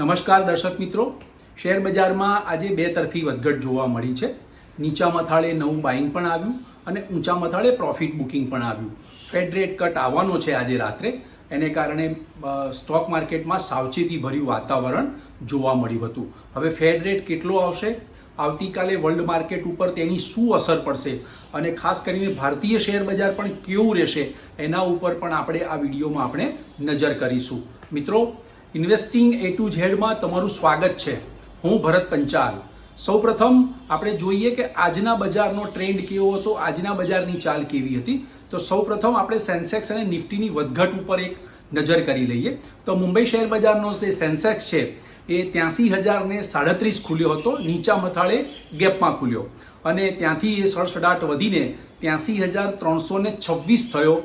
નમસ્કાર દર્શક મિત્રો. શેર બજારમાં આજે બે તરફી વધઘટ જોવા મળી છે. નીચા મથાળે નવું બાઇંગ પણ આવ્યું અને ઊંચા મથાળે પ્રોફિટ બુકિંગ પણ આવ્યું. ફેડ રેટ કટ આવવાનો છે આજે રાત્રે. એને કારણે સ્ટોક માર્કેટમાં સાવચેતીભર્યું વાતાવરણ જોવા મળ્યું હતું. હવે ફેડ રેટ કેટલો આવશે? આવતીકાલે વર્લ્ડ માર્કેટ ઉપર તેની શું અસર પડશે? અને ખાસ કરીને ભારતીય શેર બજાર પણ કેવું રહેશે? એના ઉપર પણ આપણે આ વિડીયોમાં આપણે નજર કરીશું. મિત્રો ઇન્વેસ્ટિંગ એ ટુ ઝેડમાં તમારું સ્વાગત છે. હું ભરત પંચાલ. સૌપ્રથમ આપણે જોઈએ કે આજના બજારનો ટ્રેન્ડ કેવો હતો, આજના બજારની ચાલ કેવી હતી. તો સૌપ્રથમ આપણે સેન્સેક્સ અને નિફ્ટીની વધઘટ ઉપર એક નજર કરી લઈએ. તો મુંબઈ શેર બજારનો જે સેન્સેક્સ છે, એ ત્યાંસી હજારને સાડત્રીસ ખુલ્યો હતો, નીચા મથાળે ગેપમાં ખુલ્યો. અને ત્યાંથી એ સડસડાટ વધીને ત્યાંસી હજાર ત્રણસો છવ્વીસ થયો.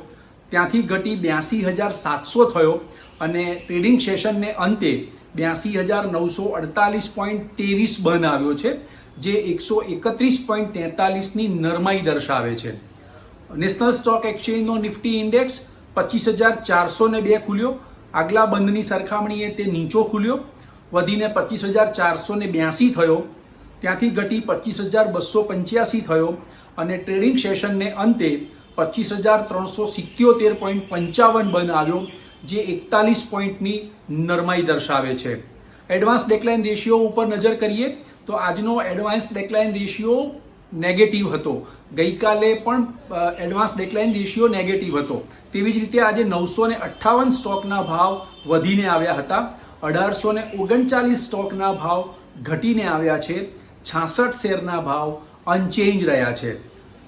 ત્યાંથી ઘટી બ્યાસી હજાર સાતસો થયો અને ટ્રેડિંગ સેશનને અંતે બ્યાસી હજાર નવસો અડતાલીસ પોઈન્ટ ત્રેવીસ બંધ આવ્યો છે, જે એકસો એકત્રીસ પોઈન્ટ તેતાલીસની નરમાઈ દર્શાવે છે. નેશનલ સ્ટોક એક્સચેન્જનો નિફ્ટી ઇન્ડેક્સ પચીસ હજાર ચારસો ને બે ખુલ્યો. આગલા બંધની સરખામણીએ તે નીચો ખુલ્યો. વધીને પચીસ હજાર ચારસો ને બ્યાસી થયો. ત્યાંથી ઘટી પચીસ હજાર બસો પંચ્યાસી થયો અને ટ્રેડિંગ સેશનને અંતે પચીસ હજાર ત્રણસો સિત્યોતેર પોઈન્ટ પંચાવન બનાવ્યો જે એકતાલીસ પોઈન્ટની નરમાઈ દર્શાવે છે. એડવાન્સ ડેકલાઇન રેશિયો ઉપર નજર કરીએ, તો આજનો એડવાન્સ ડેકલાઇન રેશિયો નેગેટિવ હતો. ગઈકાલે પણ એડવાન્સ ડેકલાઇન રેશિયો નેગેટિવ હતો. તેવી જ રીતે આજે નવસો ને અઠ્ઠાવન સ્ટોકના ભાવ વધીને આવ્યા હતા. અઢારસો ને ઓગણચાલીસ સ્ટોકના ભાવ ઘટીને આવ્યા છે. છાસઠ શેરના ભાવ અનચેન્જ રહ્યા છે.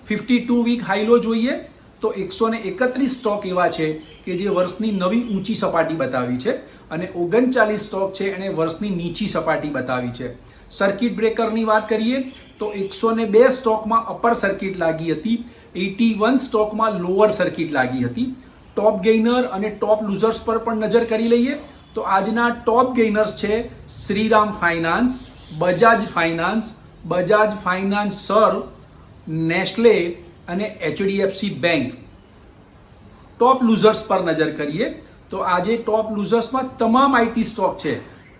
ફિફ્ટી ટુ વીક હાઈલો જોઈએ, તો એકસો ને એકત્રીસ સ્ટોક એવા છે કે જે વર્ષની નવી ઊંચી સપાટી બતાવી છે અને ઓગણચાલીસ સ્ટોક છે એણે વર્ષની નીચી સપાટી બતાવી છે. સર્કિટ બ્રેકરની વાત કરીએ, તો એકસો ને બે સ્ટોકમાં અપર સર્કિટ લાગી હતી, એટી વન સ્ટોકમાં લોઅર સર્કિટ લાગી હતી. ટોપ ગેઇનર અને ટોપ લૂઝર્સ પર પણ નજર કરી લઈએ, તો આજના ટોપ ગેઇનર્સ છે Shriram finance Bajaj finance Bajaj Finserv Nestle અને એચડીએફસી બેંક ટોપ લૂઝર્સ પર નજર કરીએ, તો આજે ટોપ લૂઝર્સમાં તમામ આઈટી સ્ટોક છે.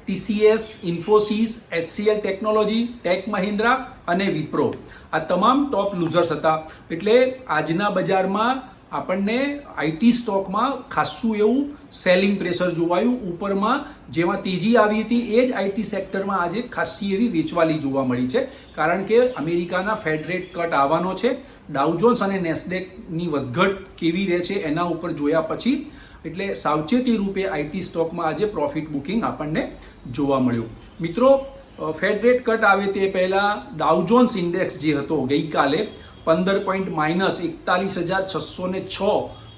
TCS Infosys HCL technology tech Mahindra અને વિપ્રો આ તમામ ટોપ લૂઝર્સ હતા. એટલે આજના બજારમાં આપણને આઈટી સ્ટોકમાં ખાસ્સું એવું સેલિંગ પ્રેશર જોવાયું. ઉપરમાં જેમાં તેજી આવી હતી, એ જ આઈટી સેક્ટરમાં આજે ખાસ્સી એવી વેચવાલી જોવા મળી છે. કારણ કે અમેરિકાના ફેડ રેટ કટ આવવાનો છે. ડાઉજોન્સ અને નેસ્ડેકની વધઘટ કેવી રહે છે એના ઉપર જોયા પછી, એટલે સાવચેતી રૂપે આઈટી સ્ટોકમાં આજે પ્રોફિટ બુકિંગ આપણને જોવા મળ્યું. મિત્રો ફેડ રેટ કટ આવે તે પહેલાં ડાઉજોન્સ ઇન્ડેક્સ જે હતો ગઈકાલે પંદર પોઈન્ટ માઇનસ એકતાલીસ હજાર છસો ને છ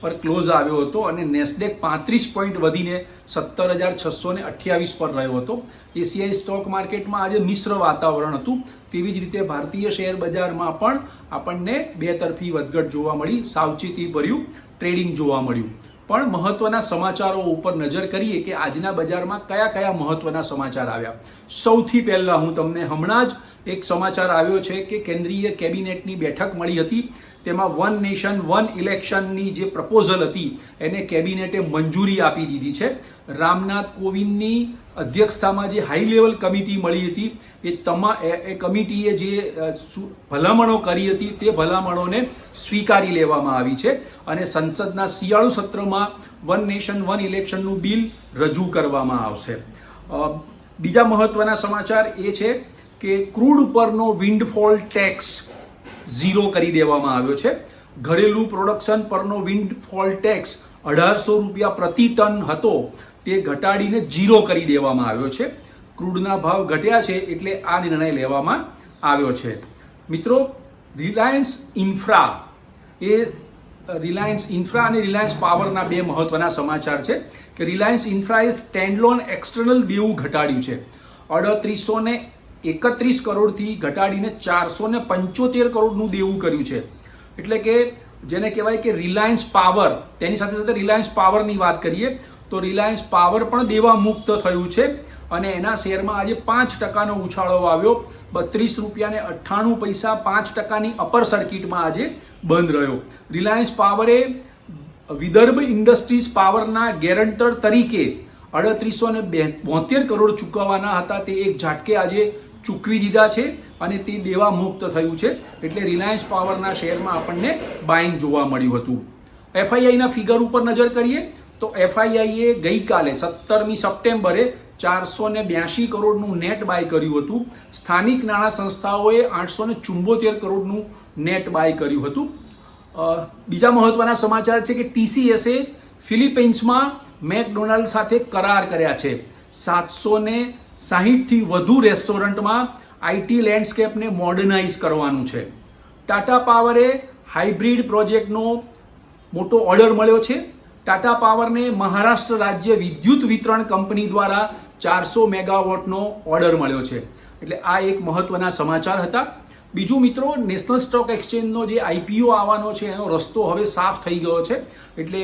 પર ક્લોઝ આવ્યો હતો અને નેસ્ડેક પાંત્રીસ પોઈન્ટ વધીને સત્તર હજાર છસો ને અઠ્યાવીસ પર રહ્યો હતો. એશિયાઈ સ્ટોક માર્કેટમાં આજે મિશ્ર વાતાવરણ હતું. તેવી જ રીતે ભારતીય શેર બજારમાં પણ આપણને બે તરફી વધઘટ જોવા મળી. સાવચેતી ભર્યું ટ્રેડિંગ જોવા મળ્યું. પણ મહત્વના સમાચારો ઉપર નજર કરીએ કે આજના બજારમાં કયા કયા મહત્વના સમાચાર આવ્યા. સૌથી પહેલા હું તમને હમણાં જ એક સમાચાર આવ્યો છે કે કેન્દ્રીય કેબિનેટની બેઠક મળી હતી. તેમાં વન નેશન વન ઇલેક્શનની જે પ્રપોઝલ હતી, એને કેબિનેટે મંજૂરી આપી દીધી છે. રામનાથ કોવિંદની અધ્યક્ષતામાં જે હાઈ લેવલ કમિટી મળી હતી, એ તમા, એ- એ કમિટીએ જે ભલામણો કરી હતી, તે ભલામણોને સ્વીકારી લેવામાં આવી છે અને સંસદના શિયાળુ સત્રમાં વન નેશન વન ઇલેક્શનનું બિલ રજૂ કરવામાં આવશે. બીજા મહત્વના સમાચાર એ છે કે ક્રૂડ ઉપરનો વિન્ડફોલ ટેક્સ ઝીરો કરી દેવામાં આવ્યો છે. ઘરેલું પ્રોડક્શન પરનો વિન્ડફોલ ટેક્સ અઢારસો રૂપિયા પ્રતિ ટન હતો. તે ઘટાડીને ઝીરો કરી દેવામાં આવ્યો છે. ક્રૂડના ભાવ ઘટ્યા છે એટલે આ નિર્ણય લેવામાં આવ્યો છે. મિત્રો રિલાયન્સ ઇન્ફ્રા એ રિલાયન્સ ઇન્ફ્રા અને રિલાયન્સ પાવરના બે મહત્વના સમાચાર છે કે રિલાયન્સ ઇન્ફ્રાએ સ્ટેન્ડલોન એક્સટર્નલ દેવું ઘટાડ્યું છે. અડત્રીસો ને એકત્રીસ કરોડથી ઘટાડીને ચારસો ને પંચોતેર કરોડનું દેવું કર્યું છે. એટલે કે જેને કહેવાય કે રિલાયન્સ પાવર, તેની સાથે સાથે રિલાયન્સ પાવરની વાત કરીએ, તો રિલાયન્સ પાવર પણ દેવા મુક્ત થયું છે અને એના શેરમાં આજે પાંચ ટકાનો ઉછાળો આવ્યો. બત્રીસ રૂપિયાને અઠ્ઠાણું પૈસા પાંચ ટકાની અપર સર્કિટમાં આજે બંધ રહ્યો. રિલાયન્સ પાવરે વિદર્ભ ઇન્ડસ્ટ્રીઝ પાવરના ગેરંટર તરીકે અડત્રીસો ને કરોડ ચૂકવવાના હતા. તે એક ઝાટકે આજે ચૂકવી દીધા છે અને તે દેવા મુક્ત થયું છે એટલે રિલાયન્સ પાવરના શેરમાં આપણને બાઇંગ જોવા મળ્યું હતું. એફઆઈઆઈના ફિગર ઉપર નજર કરીએ તો એફઆઈઆઈએ ગઈકાલે સત્તરમી સપ્ટેમ્બરે ચારસો ને બ્યાસી કરોડનું નેટ બાય કર્યું હતું. સ્થાનિક નાણાં સંસ્થાઓએ આઠસો ને ચુંબોતેર કરોડનું નેટ બાય કર્યું હતું. બીજા મહત્વના સમાચાર છે કે ટીસીએસે ફિલિપાઇન્સમાં મેકડોનાલ્ડ સાથે કરાર કર્યા છે. સાતસો ને સાહીઠથી વધુ રેસ્ટોરન્ટમાં આઈટી લેન્ડસ્કેપને મોડર્નાઇઝ કરવાનું છે. ટાટા પાવરે હાઇબ્રિડ પ્રોજેક્ટનો મોટો ઓર્ડર મળ્યો છે. ટાટા પાવરને મહારાષ્ટ્ર રાજ્ય વિદ્યુત વિતરણ કંપની દ્વારા ચારસો મેગાવોટનો ઓર્ડર મળ્યો છે. એટલે આ એક મહત્વના સમાચાર હતા. બીજું મિત્રો નેશનલ સ્ટોક એક્સચેન્જનો જે આઈપીઓ આવવાનો છે, એનો રસ્તો હવે સાફ થઈ ગયો છે. એટલે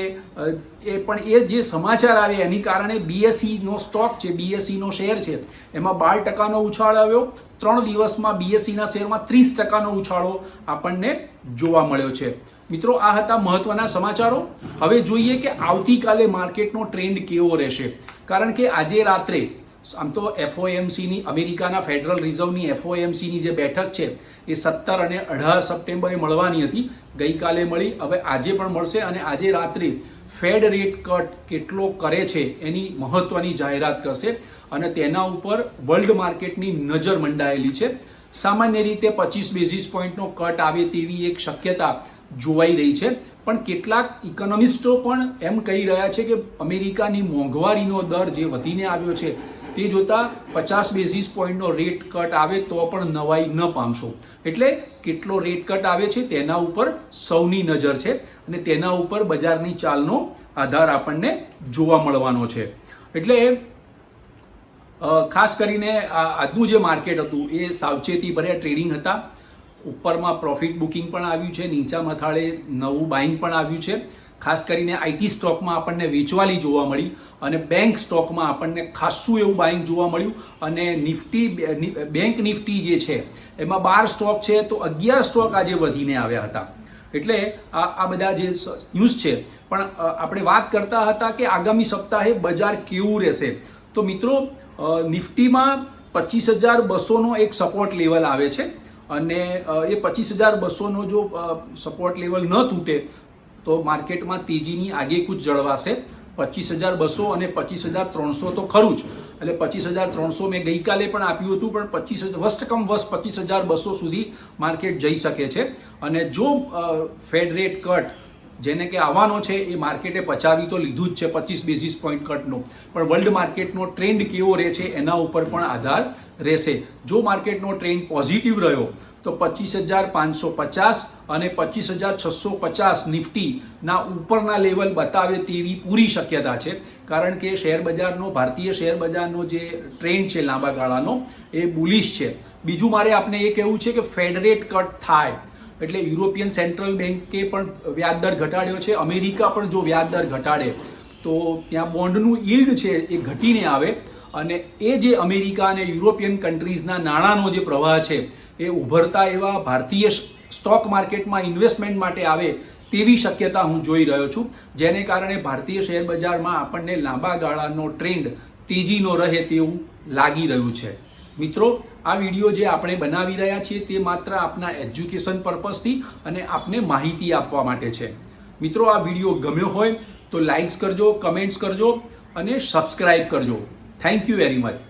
એ પણ એ જે સમાચાર આવે એની કારણે બીએસસીનો સ્ટોક છે બીએસસીનો શેર છે, એમાં બાર ટકાનો ઉછાળ આવ્યો. ત્રણ દિવસમાં બીએસસીના શેરમાં ત્રીસ ટકાનો ઉછાળો આપણને જોવા મળ્યો છે. મિત્રો, આ હતા મહત્વના સમાચારો. હવે જોઈએ કે આવતીકાલે માર્કેટનો ટ્રેન્ડ કેવો રહેશે. કારણ કે આજે રાત્રે આમ તો એફઓએમસીની અમેરિકાના ફેડરલ રિઝર્વની એફઓએમસીની જે બેઠક છે, એ સત્તર અને અઢાર સપ્ટેમ્બરે મળવાની હતી. ગઈકાલે મળી, હવે આજે પણ મળશે અને આજે રાત્રે ફેડ રેટ કટ કેટલો કરે છે એની મહત્વની જાહેરાત કરશે અને તેના ઉપર વર્લ્ડ માર્કેટની નજર મંડાયેલી છે. સામાન્ય રીતે પચીસ બેઝિસ પોઈન્ટનો કટ આવે તેવી એક શક્યતા જોવાઈ રહી છે. પણ કેટલાક ઇકોનોમિસ્ટો પણ એમ કહી રહ્યા છે કે અમેરિકાની મોંઘવારીનો દર જે વધીને આવ્યો છે તે જોતા પચાસ બેઝિસ પોઈન્ટનો રેટ કટ આવે તો પણ નવાઈ ન પામશો. એટલે કેટલો રેટ કટ આવે છે તેના ઉપર સૌની નજર છે અને તેના ઉપર બજારની ચાલનો આધાર આપણને જોવા મળવાનો છે. એટલે ખાસ કરીને આજનું જે માર્કેટ હતું એ સાવચેતી ભર્યા ટ્રેડિંગ હતા. ઉપરમાં પ્રોફિટ બુકિંગ પણ આવ્યું છે, નીચા મથાળે નવું બાઇંગ પણ આવ્યું છે. ખાસ કરીને આઈટી સ્ટોકમાં આપણને વેચવાલી જોવા મળી. અને બેંક સ્ટોકમાં આપણને ખાસું એવું બાઇંગ જોવા મળ્યું. અને નિફ્ટી બેંક નિફ્ટી જે છે, એમાં બાર સ્ટોક છે તો અગિયાર સ્ટોક આજે વધીને આવ્યા હતા. એટલે આ આ બધા જે ન્યૂઝ છે, પણ આપણે વાત કરતા હતા કે આગામી સપ્તાહે બજાર કેવું રહેશે. તો મિત્રો નિફ્ટીમાં પચીસ હજાર બસોનો એક સપોર્ટ લેવલ આવે છે. અને એ પચીસ હજાર બસોનો જો સપોર્ટ લેવલ ન તૂટે, તો માર્કેટમાં તેજીની આગેકૂચ જળવાશે. પચીસ હજાર બસો અને પચીસ હજાર ત્રણસો તો ખરું જ. એટલે પચીસ હજાર ત્રણસો મેં ગઈકાલે પણ આપ્યું હતું, પણ પચીસ વસ્ટ કમ વસ્ટ પચીસ હજાર બસો સુધી માર્કેટ જઈ શકે છે. અને જો ફેડ રેટ કટ જેને કે આવવાનો છે એ માર્કેટે પચાવી તો લીધું જ છે, પચીસ બેઝિસ પોઈન્ટ કટનો. પણ વર્લ્ડ માર્કેટનો ટ્રેન્ડ કેવો રહે છે એના ઉપર પણ આધાર રહેશે. જો માર્કેટનો ટ્રેન્ડ પોઝિટિવ રહ્યો, તો પચીસ હજાર પાંચસો પચાસ અને પચીસ હજાર છસો પચાસ નિફ્ટીના ઉપરના લેવલ બતાવે તેવી પૂરી શક્યતા છે. કારણ કે શેર બજારનો, ભારતીય શેર બજારનો જે ટ્રેન્ડ છે લાંબા ગાળાનો, એ બુલિશ છે. બીજું મારે આપને એ કહેવું છે કે ફેડરેટ કટ થાય. એટલે યુરોપિયન સેન્ટ્રલ બેન્કે પણ વ્યાજદર ઘટાડ્યો છે. અમેરિકા પણ જો વ્યાજદર ઘટાડે, તો ત્યાં બોન્ડનું યીલ્ડ છે એ ઘટીને આવે અને એ જે અમેરિકા અને યુરોપિયન કન્ટ્રીઝના નાણાંનો જે પ્રવાહ છે, એ ઉભરતા એવા ભારતીય સ્ટોક માર્કેટમાં ઇન્વેસ્ટમેન્ટ માટે આવે તેવી શક્યતા હું જોઈ રહ્યો છું. જેને કારણે ભારતીય શેર બજારમાં આપણને લાંબા ગાળાનો ટ્રેન્ડ તેજીનો રહે તેવું લાગી રહ્યું છે. મિત્રો આ વીડિયો જે આપણે બનાવી રહ્યા છીએ તે માત્ર આપના એજ્યુકેશન પર્પઝથી અને આપને માહિતી આપવા માટે છે. મિત્રો, આ વીડિયો ગમ્યો હોય તો લાઇક્સ કરજો, કમેન્ટ્સ કરજો અને સબસ્ક્રાઇબ કરજો. Thank you very much